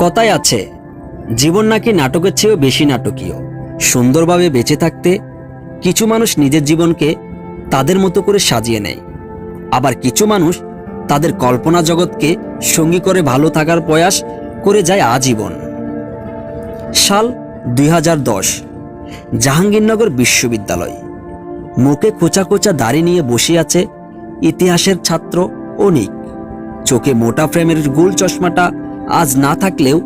কথায় আছে, জীবন নাকি নাটকের চেয়েও বেশি নাটকীয়। সুন্দরভাবে বেঁচে থাকতে কিছু মানুষ নিজের জীবনকে তাদের মতো করে সাজিয়ে নেয়। আবার কিছু মানুষ তাদের কল্পনা জগৎকে সঙ্গী করে ভালো থাকার প্রয়াস করে যায় আজীবন। সাল দুই দশ, জাহাঙ্গীরনগর বিশ্ববিদ্যালয়। মুখে খোঁচা খোঁচা দাড়ি নিয়ে বসে আছে ইতিহাসের ছাত্র অনিক। চোখে মোটা ফ্রেমের গোল চশমাটা আজ না থাকলেও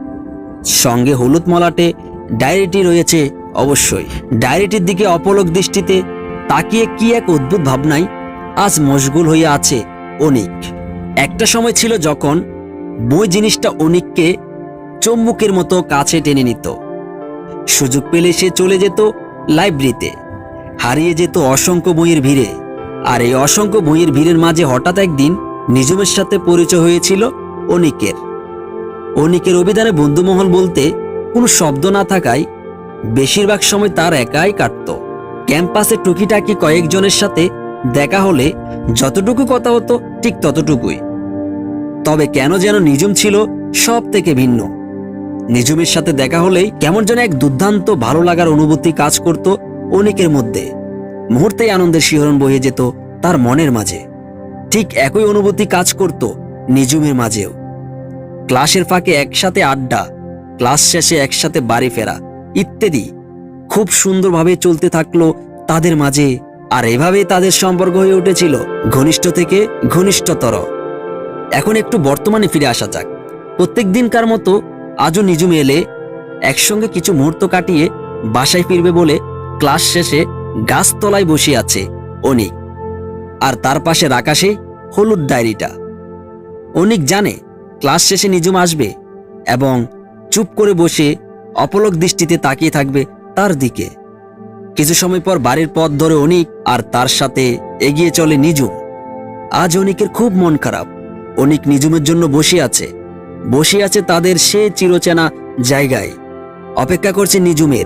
সঙ্গে হলুদ মলাটে ডায়েরিটি রয়েছে অবশ্যই। ডায়েরিটির দিকে অপলক দৃষ্টিতে তাকিয়ে কি এক অদ্ভুত ভাবনায় আজ মশগুল হয়ে আছে অনিক। একটা সময় ছিল যখন বই জিনিসটা অনিককে চম্বুকের মতো কাছে টেনে নিত। সুযোগ পেলে সে চলে যেত লাইব্রেরিতে, হারিয়ে যেত অসংখ্য বইয়ের ভিড়ে। আর এই অসংখ্য বইয়ের ভিড়ের মাঝে হঠাৎ একদিন নিজমের সাথে পরিচয় হয়েছিল অনিকের। অনিকের অভিধানে বন্ধুমহল বলতে কোনো শব্দ না থাকায় বেশিরভাগ সময় তার একাই কাটত। ক্যাম্পাসে টুকিটাকি কয়েকজনের সাথে দেখা হলে যতটুকু কথা হতো ঠিক ততটুকুই। তবে কেন যেন নিজুম ছিল সব থেকে ভিন্ন। নিজুমের সাথে দেখা হলেই কেমন যেন এক দুর্দান্ত ভালো লাগার অনুভূতি কাজ করত অনেকের মধ্যে। মুহূর্তেই আনন্দের শিহরণ বয়ে যেত তার মনের মাঝে। ঠিক একই অনুভূতি কাজ করত নিজুমের মাঝেও। ক্লাসের ফাঁকে একসাথে আড্ডা, ক্লাস শেষে একসাথে বাড়ি ফেরা, ইত্যাদি। খুব সুন্দরভাবে চলতে থাকল তাদের মাঝে, আর এভাবেই তাদের সম্পর্ক হয়ে উঠেছিল ঘনিষ্ঠ থেকে ঘনিষ্ঠতর। এখন একটু বর্তমানে ফিরে আসা যাক। প্রত্যেক দিনকার মতো আজও নিজুম এলে, একসঙ্গে কিছু মুহূর্ত কাটিয়ে বাসায় ফিরবে বলে ক্লাস শেষে গাছতলায় বসে আছে অনিক। আর তার পাশে সেই হলুদ ডায়েরিটা। অনিক জানে ক্লাস শেষে নিজুম আসবে এবং চুপ করে বসে অপলক দৃষ্টিতে তাকিয়ে থাকবে তার দিকে। কিছু সময় পর বাড়ির পথ ধরে অনিক আর তার সাথে এগিয়ে চলে নিজুম। আজ অনিকের খুব মন খারাপ। অনিক নিজুমের জন্য বসে আছে। বসে আছে তাদের সে চিরচেনা জায়গায়। অপেক্ষা করছে নিজুমের।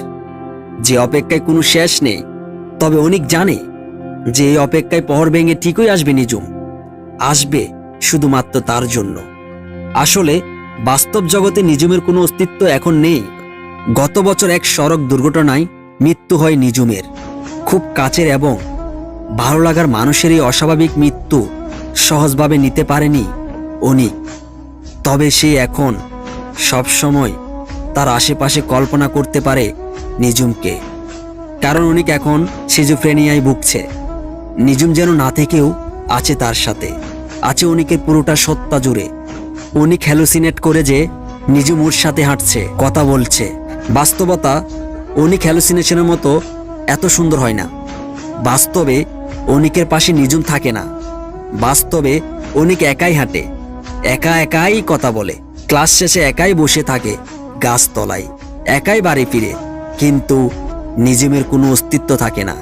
যে অপেক্ষায় কোনো শেষ নেই, তবে অনিক জানে যে এই অপেক্ষায় পহর ভেঙে ঠিকই আসবে নিজুম। আসবে শুধুমাত্র তার জন্য। আসলে, বাস্তব জগতে নিজুমের কোনো অস্তিত্ব এখন নেই। গত বছর এক সড়ক দুর্ঘটনায় মৃত্যু হয় নিজুমের খুব কাছের এবং ভালো লাগার মানুষের এই অস্বাভাবিক মৃত্যু সহজভাবে নিতে পারেনি উনি। তবে সে এখন সবসময় তার আশেপাশে কল্পনা করতে পারে নিজুমকে কারণ উনি এখন সিজুফ্রেনিয়ায় ভুগছে। নিজুম যেন না থেকেও আছে তার সাথে। আছে উনিকে পুরোটা সত্তা জুড়ে। অনিক হ্যালুসিনেট করে যে নিজুম ওর সাথে হাঁটছে, কথা বলছে। বাস্তবতা, উনি হ্যালুসিনেশনের মতো এত সুন্দর হয় না। বাস্তবে অনিকের পাশে নিজুম থাকে না। বাস্তবে অনিক একাই হাঁটে, একা একাই কথা বলে। ক্লাস শেষে একাই বসে থাকে গাছতলায়, একাই বাড়ি ফিরে। কিন্তু নিজুমের কোনো অস্তিত্ব থাকে না।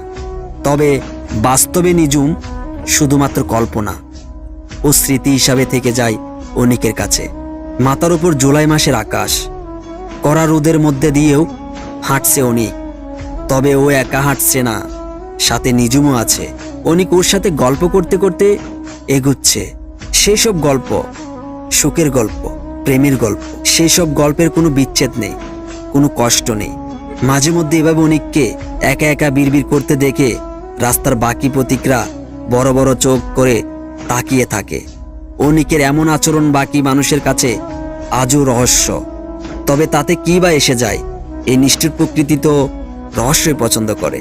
তবে বাস্তবে নিজুম শুধুমাত্র কল্পনা ও স্মৃতি হিসাবে থেকে যায় অনিকের কাছে। মাথার উপর জুলাই মাসের আকাশ। কড়া রোদের মধ্যে দিয়েও হাঁটছে অনিক। তবে ও একা হাঁটছে না। সাথে নিজুমও আছে। অনিক ওর সাথে গল্প করতে করতে এগুচ্ছে। সেসব গল্প, সুখের গল্প, প্রেমের গল্প, সেসব গল্পের কোনো বিচ্ছেদ নেই, কোনো কষ্ট নেই। মাঝে মধ্যে এভাবে অনিককে একা একা বিড়বিড় করতে দেখে রাস্তার বাকি প্রতীকরা বড় বড় চোখ করে তাকিয়ে থাকে। অনিকের এমন আচরণ বাকি মানুষের কাছে আজও রহস্য। তবে তাতে কি বা এসে যায় এই নিষ্ঠুর প্রকৃতি তো রহস্যই পছন্দ করে।